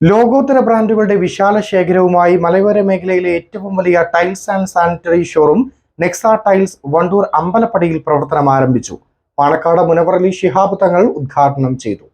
ലോകോത്തര ബ്രാൻഡുകളുടെ വിശാല ശേഖരവുമായി മലയോര മേഖലയിലെ ഏറ്റവും വലിയ tiles and sanitary showroom Nexa tiles Wandoor അമ്പലപ്പടിയിൽ പ്രവർത്തനം ആരംഭിച്ചു. പാണക്കാട് മുനവറലി ശിഹാബ് തങ്ങൾ ഉദ്ഘാടനം ചെയ്തു.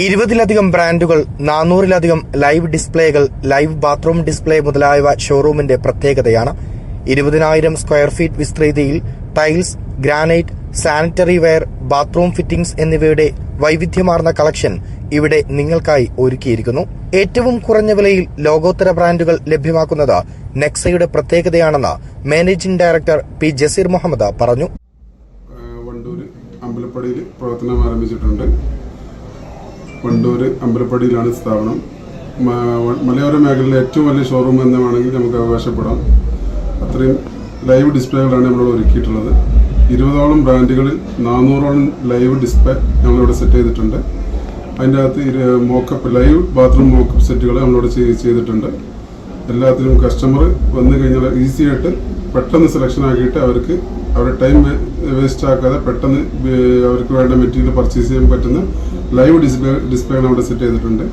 ഇരുപതിലധികം ബ്രാൻഡുകൾ നാനൂറിലധികം ലൈവ് ഡിസ്പ്ലേകൾ ലൈവ് ബാത്റൂം ഡിസ്പ്ലേ മുതലായവ ഷോറൂമിന്റെ പ്രത്യേകതയാണ്. ഇരുപതിനായിരം square feet വിസ്തൃതിയിൽ tiles granite sanitary ware bathroom fittings എന്നിവയുടെ വൈവിധ്യമാർന്ന കളക്ഷൻ ഇവിടെ നിങ്ങൾക്കായി ഒരുക്കിയിരിക്കുന്നു. ഏറ്റവും കുറഞ്ഞ വിലയിൽ ലോകോത്തര ബ്രാൻഡുകൾ ലഭ്യമാക്കുന്നത് നെക്സയുടെ പ്രത്യേകതയാണെന്ന് managing director P Jaseer Muhammad പറഞ്ഞു. വണ്ടൂര് അമ്പലപ്പടിയിൽ പ്രവർത്തനം ആരംഭിച്ചിട്ടുണ്ട്. വണ്ടൂര് അമ്പലപ്പടിയിലാണ് സ്ഥാപനം. മലയോര മേഖലയിലെ ഏറ്റവും വലിയ ഷോറൂം എന്ന് വേണമെങ്കിൽ നമുക്ക് അവകാശപ്പെടാം. അത്രയും ലൈവ് ഡിസ്പ്ലേകളാണ് നമ്മളിവിടെ ഒരുക്കിയിട്ടുള്ളത്. ഇരുപതോളം ബ്രാൻഡുകളിൽ നാനൂറോളം ലൈവ് ഡിസ്പ്ലേ ഞങ്ങളിവിടെ സെറ്റ് ചെയ്തിട്ടുണ്ട്. അതിന്റെ അകത്ത് മോക്കപ്പ് ലൈവ് ബാത്റൂം മോക്കപ്പ് സെറ്റുകൾ നമ്മളിവിടെ ചെയ്- ചെയ്തിട്ടുണ്ട്. എല്ലാത്തിനും കസ്റ്റമർ വന്നു കഴിഞ്ഞാൽ ഈസിയായിട്ട് പെട്ടെന്ന് സെലക്ഷൻ ആക്കിയിട്ട് അവർക്ക് അവരുടെ ടൈം വേസ്റ്റ് ആക്കാതെ പെട്ടെന്ന് അവർക്ക് വേണ്ട മെറ്റീരിയൽ പർച്ചേസ് ചെയ്യാൻ പറ്റുന്ന ലൈവ് ഡിസ്പ്ലേ ഡിസ്പ്ലേ അവിടെ സെറ്റ് ചെയ്തിട്ടുണ്ട്.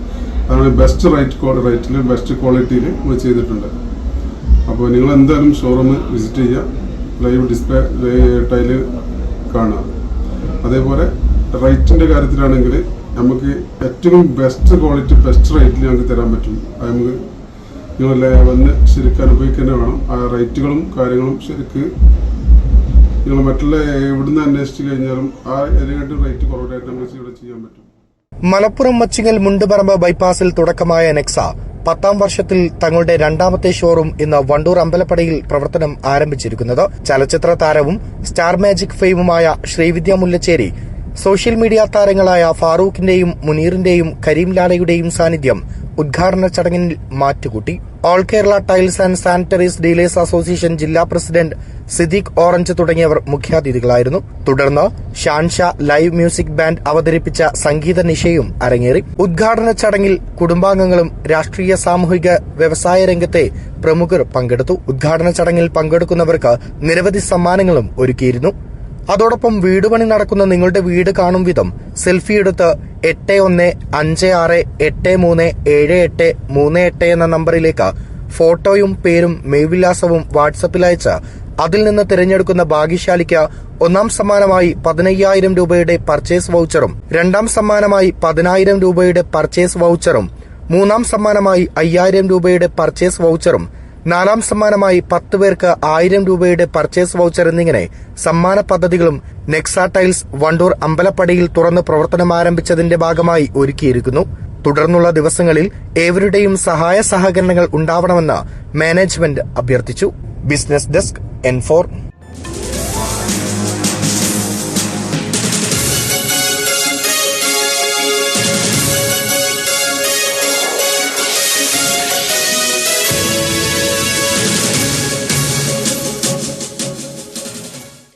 അതാണ് ബെസ്റ്റ് റൈറ്റ് റേറ്റിൽ ബെസ്റ്റ് ക്വാളിറ്റിയിൽ നമ്മൾ ചെയ്തിട്ടുണ്ട്. അപ്പോൾ നിങ്ങൾ എന്തായാലും ഷോറൂം വിസിറ്റ് ചെയ്യുക ലൈവ് ഡിസ്പ്ലേ ടൈൽ കാണുക അതേപോലെ റേറ്റിന്റെ കാര്യത്തിലാണെങ്കിൽ നമുക്ക് ഏറ്റവും ബെസ്റ്റ് ക്വാളിറ്റി ബെസ്റ്റ് റേറ്റിൽ ഞങ്ങൾക്ക് തരാൻ പറ്റും. അത് നമുക്ക് നിങ്ങളെ വന്ന് ശരിക്കും അനുഭവിക്കുക വേണം. ആ റേറ്റുകളും കാര്യങ്ങളും ശരിക്ക് നിങ്ങൾ മറ്റുള്ള എവിടുന്ന് അന്വേഷിച്ച് കഴിഞ്ഞാലും ആ അതിനെക്കാട്ടും റേറ്റ് കുറവായിട്ട് നമുക്ക് ഇവിടെ ചെയ്യാൻ പറ്റും. മലപ്പുറം മച്ചിങ്ങൽ മുണ്ടുപറമ്പ് ബൈപ്പാസിൽ തുടക്കമായ നെക്സ പത്താം വർഷത്തിൽ തങ്ങളുടെ രണ്ടാമത്തെ ഷോറൂം ഇന്ന് വണ്ടൂർ അമ്പലപ്പടയിൽ പ്രവർത്തനം ആരംഭിച്ചിരിക്കുന്നത്. ചലച്ചിത്ര താരവും സ്റ്റാർ മാജിക് ഫെയിമുമായ ശ്രീവിദ്യ മുല്ലച്ചേരി സോഷ്യൽ മീഡിയ താരങ്ങളായ ഫാറൂഖിന്റെയും മുനീറിന്റെയും കരീം ലാലയുടെയും സാന്നിധ്യം ഉദ്ഘാടന ചടങ്ങിൽ മാറ്റുകൂട്ടി. All Kerala tiles and sanitaries dealers association ജില്ലാ പ്രസിഡന്റ് സിദ്ദീഖ് ഓറഞ്ച് തുടങ്ങിയവർ മുഖ്യാതിഥികളായിരുന്നു. തുടർന്ന് ഷാൻഷ ലൈവ് മ്യൂസിക് ബാൻഡ് അവതരിപ്പിച്ച സംഗീത നിശയും അരങ്ങേറി. ഉദ്ഘാടന ചടങ്ങിൽ കുടുംബാംഗങ്ങളും രാഷ്ട്രീയ സാമൂഹിക വ്യവസായ രംഗത്തെ പ്രമുഖർ പങ്കെടുത്തു. ഉദ്ഘാടന ചടങ്ങിൽ പങ്കെടുക്കുന്നവർക്ക് നിരവധി സമ്മാനങ്ങളും ഒരുക്കിയിരുന്നു. അതോടൊപ്പം വീടുപണി നടക്കുന്ന നിങ്ങളുടെ വീട് കാണും വിധം സെൽഫി എടുത്ത് എട്ട് ഒന്ന് അഞ്ച് ആറ് എട്ട് മൂന്ന് ഏഴ് എട്ട് മൂന്ന് എട്ട് എന്ന നമ്പറിലേക്ക് ഫോട്ടോയും പേരും മേവിലാസവും വാട്സപ്പിൽ അയച്ച് അതിൽ നിന്ന് തിരഞ്ഞെടുക്കുന്ന ഭാഗ്യശാലിക്ക് ഒന്നാം സമ്മാനമായി പതിനയ്യായിരം രൂപയുടെ പർച്ചേസ് വൗച്ചറും രണ്ടാം സമ്മാനമായി പതിനായിരം രൂപയുടെ പർച്ചേസ് വൗച്ചറും മൂന്നാം സമ്മാനമായി അയ്യായിരം രൂപയുടെ പർച്ചേസ് വൗച്ചറും നാലാം സമ്മാനമായി പത്ത് പേർക്ക് ആയിരം രൂപയുടെ പർച്ചേസ് വൗച്ചർ എന്നിങ്ങനെ സമ്മാന പദ്ധതികളും നെക്സ ടൈൽസ് വണ്ടൂർ അമ്പലപ്പടിയിൽ തുറന്ന് പ്രവർത്തനം ആരംഭിച്ചതിന്റെ ഭാഗമായി ഒരുക്കിയിരിക്കുന്നു. തുടർന്നുള്ള ദിവസങ്ങളിൽ ഏവരുടെയും സഹായ സഹകരണങ്ങൾ ഉണ്ടാവണമെന്ന് മാനേജ്മെന്റ് അഭ്യർത്ഥിച്ചു. Business desk N